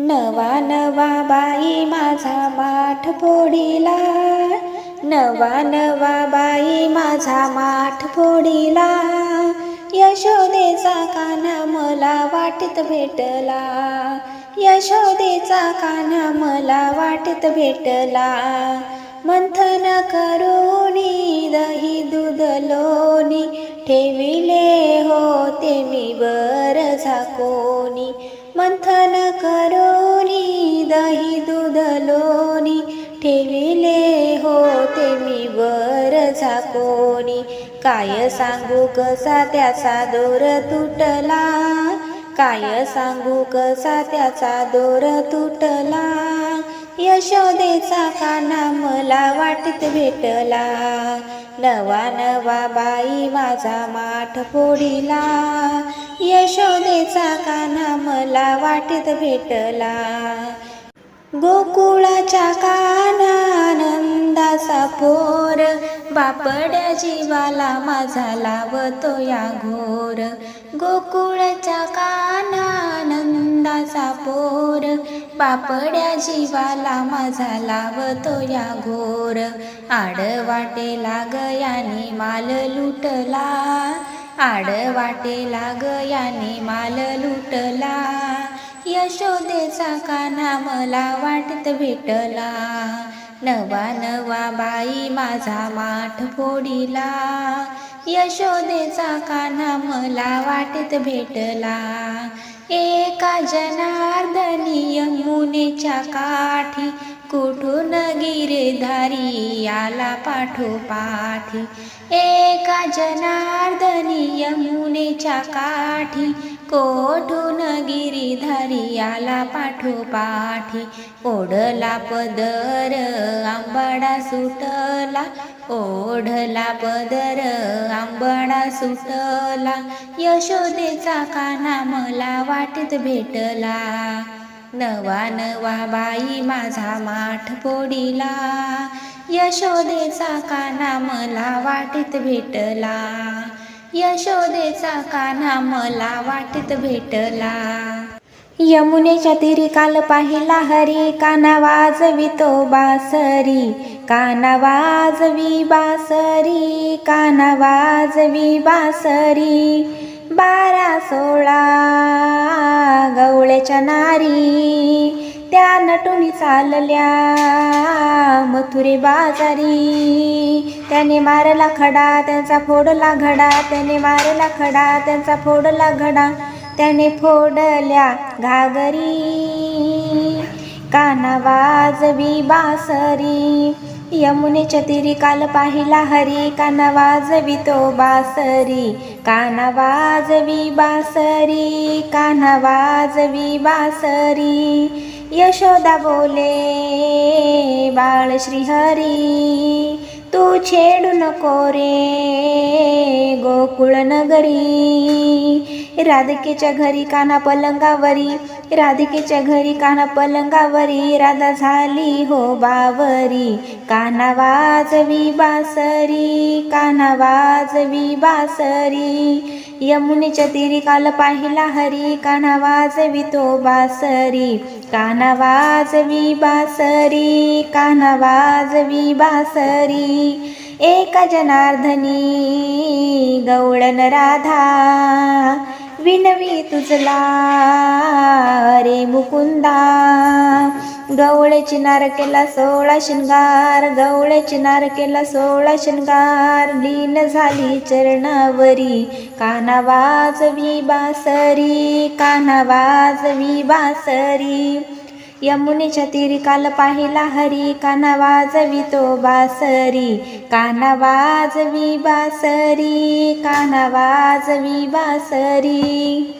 नवा नवा बाई माझा माठ फोडीला. नवा नवा बाई माझा माठ फोडीला. यशोदेचा कान्हा मला वाटेत भेटला. यशोदेचा कान्हा मला वाटेत भेटला. मंथन करोनी दही दूध लोणी ठेविले होते मी बर झाकोनी मंथन करोनी दही दूध लोणी ठेविले होते मी वर झाकोनी. काय सांगू कसा त्याचा दोर तुटला? काय सांगू कसा त्याचा दोर तुटला? यशोदेचा काना मला वाटीत भेटला. नवा नवा बाई माझा माठ फोडिला. यशोदेचा काना मला वाटेत भेटला. गोकुळाच्या काना आनंदाचा फोर बापड्या जीवाला माझा लावतो या घोर. गोकुळाच्या काना आनंदाचा पोर. बापड्या जीवाला माझा लावतो या घोर आडवाटे लागयाने माल लुटला. आडवाटे लागयाने माल लुटला. यशोदेचा कान्हा मला वाटत भेटला. नवा नवा बाई माझा माठ फोडीला. यशोदेचा कान्हा मला वाटेत भेटला. एका जनार्दनी यमुनेच्या काठी कुठून गिरधारी आला पाठोपाठी एका जनार्दनी यमुनेच्या काठी कोठून गिरीधारी पाठोपाठी ओढला पदर आंबाडा सुटला. ओढला पदर आंबाडा सुटला. यशोदेचा काना मला वाटेत भेटला? नवा नवा बाई माझा माठ फोडीला. यशोदेचा काना मला वाटेत भेटला? यशोदेचा कान्हा मला वाटेत भेटला. यमुनेच्या तीरी काल पाहिला हरी काना वाजवितो बासरी काना वाजवी बासरी काना वाजवी बासरी. बारा सोळा गवळ्याच्या नारी त्या नटुनी चालल्या मथुरे बाजारी. त्याने मारला खडा त्यांचा फोडला घडा त्याने मारला खडा त्यांचा फोडला घडा त्याने फोडल्या घागरी. काना वाजवी बासरी यमुनेच्या तिरी काल पाहिला हरी काना वाजवी तो बासरी. काना वाजवी बासरी काना वाजवी बासरी. यशोदा बोले बाळ श्रीहरी तू छेडू नको रे गोकुळ नगरी. राधिकेच्या घरी काना पलंगावरी राधिकेच्या घरी काना पलंगावरी राधा झाली हो बावरी. काना वाजवी बासरी काना वाजवी बासरी. यमुनेच्या तिरी काल पाहिला हरी काना वाजवी तो बासरी. काना वाजवी बासरी काना वाजवी बासरी. एका जनार्दनी गवळण राधा विनवी तुझला रे मुकुंदा. गवळे चिनार केला सोळा शिंगार गवळे चिनार केला सोळा शिंगार. लीन झाली चरणावरी काना वाजवी बासरी काना वाजवी बासरी. यमुनेच्या तीरी काल पाहिला हरी काना वाजवितो बासरी काना वाजवी बासरी काना वाजवी बासरी.